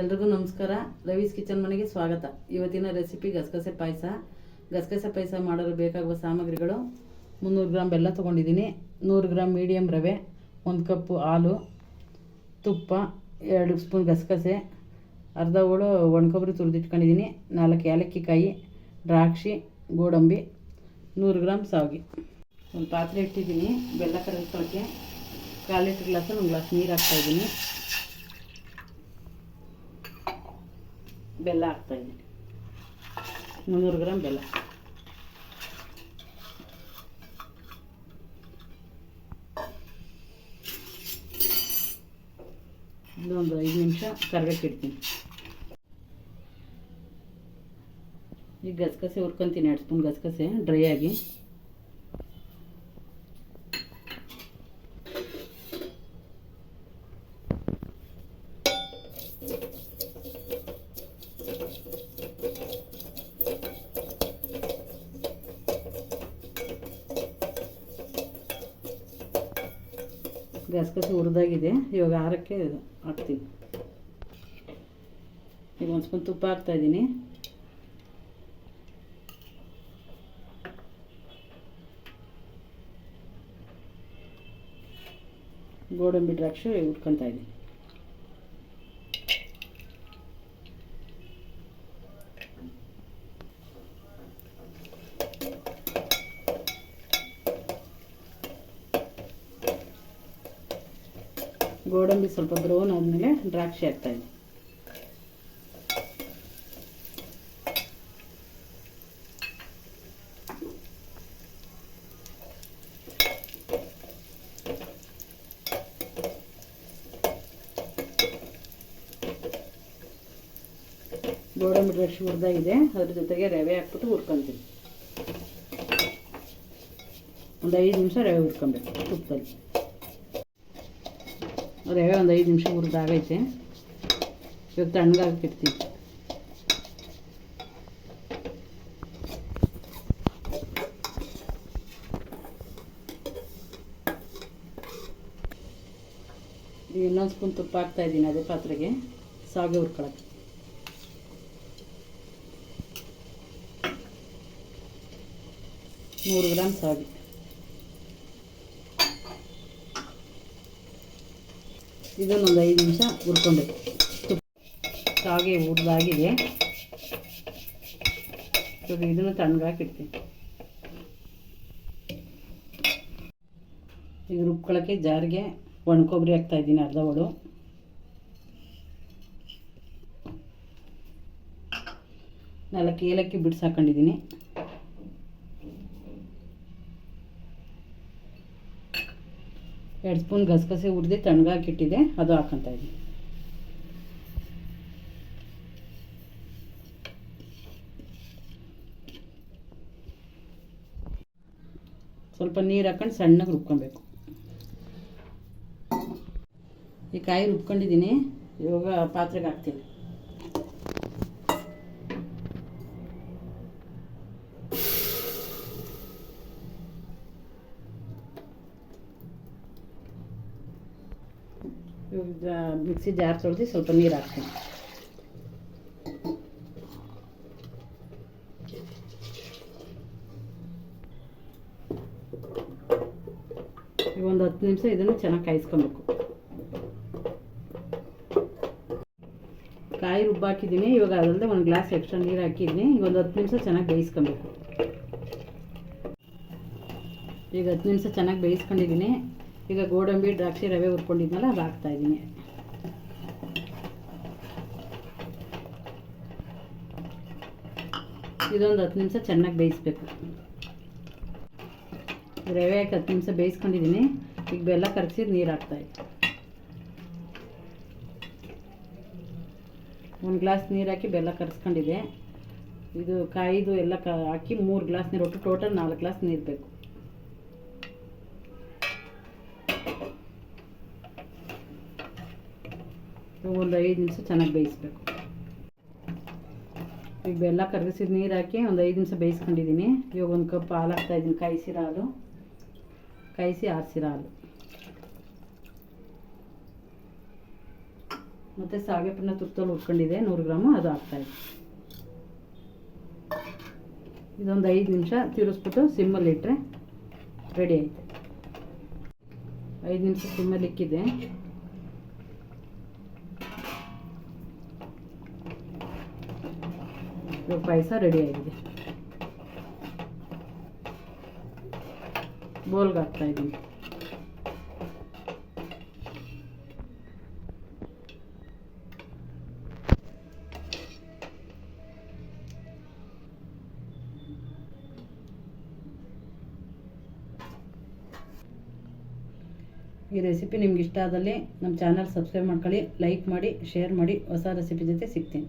ಎಲ್ರಿಗೂ ನಮಸ್ಕಾರ. ರವೀಸ್ ಕಿಚನ್ ಮನೆಗೆ ಸ್ವಾಗತ. ಇವತ್ತಿನ ರೆಸಿಪಿ ಗಸಗಸೆ ಪಾಯಸ. ಗಸಗಸೆ ಪಾಯಸ ಮಾಡಲು ಬೇಕಾಗುವ ಸಾಮಗ್ರಿಗಳು ಮುನ್ನೂರು ಗ್ರಾಮ್ ಬೆಲ್ಲ ತೊಗೊಂಡಿದ್ದೀನಿ. ನೂರು ಗ್ರಾಮ್ ಮೀಡಿಯಮ್ ರವೆ, ಒಂದು ಕಪ್ಪು ಹಾಲು, ತುಪ್ಪ, ಎರಡು ಸ್ಪೂನ್ ಗಸಗಸೆ, ಅರ್ಧ ಹೋಳು ಒಣಕೊಬ್ಬರಿ ತುರಿದಿಟ್ಕೊಂಡಿದ್ದೀನಿ ನಾಲ್ಕು ಏಲಕ್ಕಿ ಕಾಯಿ ದ್ರಾಕ್ಷಿ, ಗೋಡಂಬಿ, ನೂರು ಗ್ರಾಮ್ ಸಾವಿಗೆ. ಒಂದು ಪಾತ್ರೆ ಇಟ್ಟಿದ್ದೀನಿ, ಬೆಲ್ಲ ಕರಗಿಸೋಕ್ಕೆ ಕಾಲು ಲೀಟ್ರ್ ಗ್ಲಾಸಲ್ಲಿ ಒಂದು ಗ್ಲಾಸ್ ನೀರು ಹಾಕ್ತಾಯಿದ್ದೀನಿ ಬೆಲ್ಲ ಹಾಕ್ತಾಯಿದ್ದೀನಿ ಮುನ್ನೂರು ಗ್ರಾಮ್ ಬೆಲ್ಲ. ಇದೊಂದು ಐದು ನಿಮಿಷ ಕರ್ಬೇಕಿಡ್ತೀನಿ ಈಗ ಗಸಗಸೆ ಹುರ್ಕೊಂತೀನಿ ಎರಡು ಸ್ಪೂನ್ ಗಸಗಸೆ ಡ್ರೈ ಆಗಿ. ಗಸಗಸೆ ಹುರಿದಾಗಿದೆ. ಇವಾಗ ಆರಕ್ಕೆ ಹಾಕ್ತೀನಿ ಈಗ ಒಂದು ಸ್ಪೂನ್ ತುಪ್ಪ ಹಾಕ್ತಾಯಿದ್ದೀನಿ ಗೋಡಂಬಿ ದ್ರಾಕ್ಷಿ ಹುರ್ಕೊತಾ ಇದ್ದೀನಿ. ಗೋಡಂಬಿ ಸ್ವಲ್ಪ ಬ್ರೌನ್ ಆದಮೇಲೆ ದ್ರಾಕ್ಷಿ ಹಾಕ್ತಾಯಿದ್ದೀನಿ ಗೋಡಂಬಿ ದ್ರಾಕ್ಷಿ ಹುರಿದಾಗಿದೆ, ಅದ್ರ ಜೊತೆಗೆ ರವೆ ಹಾಕ್ಬಿಟ್ಟು ಹುರ್ಕೊತೀನಿ ಒಂದು ಐದು ನಿಮಿಷ ರವೆ ಹುರ್ಕೊಬೇಕು ತುಪ್ಪದಲ್ಲಿ. ರವೆ ಒಂದು ಐದು ನಿಮಿಷ ಹುರಿದಾಗೈತೆ ಇವಾಗ ತಣ್ಣಗಾಗ್ತಿರ್ತೀವಿ ಇನ್ನೊಂದು ಸ್ಪೂನ್ ತುಪ್ಪ ಹಾಕ್ತಾ ಇದ್ದೀನಿ ಅದೇ ಪಾತ್ರೆಗೆ. ಸಾಗೆ ಹುರ್ಕೊಳಕ್ಕೆ. ನೂರು ಗ್ರಾಮ್ ಸಾವಿಗೆ ಇದನ್ನೊಂದು ಐದು ನಿಮಿಷ ಹುರ್ಕೊಬೇಕು. ಹಾಗೆ ಹುರಿದಾಗಿದೆ. ಇವಾಗ ಇದನ್ನು ತಣ್ಣಗಾಕಿಡ್ತೀನಿ ಈಗ ರುಬ್ಕೊಳ್ಳೋಕ್ಕೆ ಜಾರಿಗೆ ಒಣ ಕೊಬ್ಬರಿ ಹಾಕ್ತಾಯಿದ್ದೀನಿ ಅರ್ಧ ಒಳು. ನಾಲ್ಕು ಏಲಕ್ಕಿ ಬಿಡ್ಸಿ ಎರಡು ಸ್ಪೂನ್ ಗಸಗಸೆ ಹುರಿದು ತಣ್ಣಗಾಕಿಟ್ಟಿದೆ ಅದು ಹಾಕೊತಾ ಇದ್ದೀನಿ. ಸ್ವಲ್ಪ ನೀರು ಹಾಕೊಂಡು ಸಣ್ಣಗೆ ರುಬ್ಕೊಬೇಕು. ಈ ಕಾಯಿ ರುಬ್ಕೊಂಡಿದ್ದೀನಿ, ಇವಾಗ ಪಾತ್ರೆಗೆ ಹಾಕ್ತೀನಿ. ಮಿಕ್ಸಿ ಜಾರ್ ತೊಳೆದು ಸ್ವಲ್ಪ ನೀರು ಹಾಕ್ತೀನಿ. ಈಗ ಒಂದು ಹತ್ತು ನಿಮಿಷ ಇದನ್ನು ಚೆನ್ನಾಗಿ ಕಾಯಿಸ್ಕೊಬೇಕು. ಕಾಯಿ ರುಬ್ಬಾಕಿದ್ದೀನಿ ಇವಾಗ ಅದಲ್ಲದೆ ಒಂದು ಗ್ಲಾಸ್ ಎಕ್ಸ್ಟ್ರಾ ನೀರು ಹಾಕಿದ್ದೀನಿ, ಈಗ ಒಂದು ಹತ್ತು ನಿಮಿಷ ಚೆನ್ನಾಗಿ ಬೇಯಿಸ್ಕೊಬೇಕು. ಈಗ ಹತ್ತು ನಿಮಿಷ ಚೆನ್ನಾಗಿ ಬೇಯಿಸ್ಕೊಂಡಿದ್ದೀನಿ. ಈಗ ಗೋಡಂಬಿ, ದ್ರಾಕ್ಷಿ ರವೆ ಹುರ್ಕೊಂಡಿದ್ನಲ್ಲ, ಅದು ಹಾಕ್ತಾಯಿದ್ದೀನಿ ಇದೊಂದು ಹತ್ತು ನಿಮಿಷ ಚೆನ್ನಾಗಿ ಬೇಯಿಸ್ಬೇಕು. ರವೆ ಹಾಕಿ ಹತ್ತು ನಿಮಿಷ ಬೇಯಿಸ್ಕೊಂಡಿದ್ದೀನಿ ಈಗ ಬೆಲ್ಲ ಕರಗಿಸಿ ನೀರು ಹಾಕ್ತಾಯಿದ್ದೆ ಒಂದು ಗ್ಲಾಸ್ ನೀರು ಹಾಕಿ ಬೆಲ್ಲ ಕರೆಸ್ಕೊಂಡಿದೆ ಇದು ಕಾಯಿದು ಎಲ್ಲ ಕ ಹಾಕಿ ಮೂರು ಗ್ಲಾಸ್ ನೀರು ಒಟ್ಟು, ಟೋಟಲ್ ನಾಲ್ಕು ಗ್ಲಾಸ್ ನೀರು ಬೇಕು. ಒಂದು ಐದು ನಿಮಿಷ ಚೆನ್ನಾಗಿ ಬೇಯಿಸ್ಬೇಕು. ಈಗ ಬೆಲ್ಲ ಕರಗಿಸಿದ ನೀರು ಹಾಕಿ ಒಂದು ಐದು ನಿಮಿಷ ಬೇಯಿಸ್ಕೊಂಡಿದ್ದೀನಿ ಇವಾಗ ಒಂದು ಕಪ್ ಹಾಲು ಹಾಕ್ತಾಯಿದ್ದೀನಿ ಕಾಯಿಸಿರ ಹಾಲು. ಕಾಯಿಸಿ ಆರಿಸಿರ ಹಾಲು. ಮತ್ತು ಸಾಗೆಪನ್ನ ತುಪ್ಪದಲ್ಲಿ ಹುರ್ಕೊಂಡಿದೆ. ನೂರು ಗ್ರಾಮು ಅದು ಹಾಕ್ತಾಯಿದೆ ಇದೊಂದು ಐದು ನಿಮಿಷ ತಿರುಗಿಸ್ಬಿಟ್ಟು ಸಿಮ್ಮಲ್ಲಿ ಇಟ್ಟರೆ ರೆಡಿ ಆಯಿತು. ಐದು ನಿಮಿಷ ಸಿಮ್ಮಲ್ಲಿ ಇಕ್ಕಿದೆ ಪಾಯಸ ರೆಡಿ ಆಗಿದೆ. ಬೋಲ್ಗೆ ಹಾಕ್ತಾ ಇದ್ದೀನಿ. ಈ ರೆಸಿಪಿ ನಿಮ್ಗೆ ಇಷ್ಟ ಆದಲ್ಲಿ ನಮ್ಮ ಚಾನಲ್ ಸಬ್ಸ್ಕ್ರೈಬ್ ಮಾಡ್ಕೊಳ್ಳಿ ಲೈಕ್ ಮಾಡಿ ಶೇರ್ ಮಾಡಿ, ಹೊಸ ರೆಸಿಪಿ ಜೊತೆ ಸಿಗ್ತೀನಿ.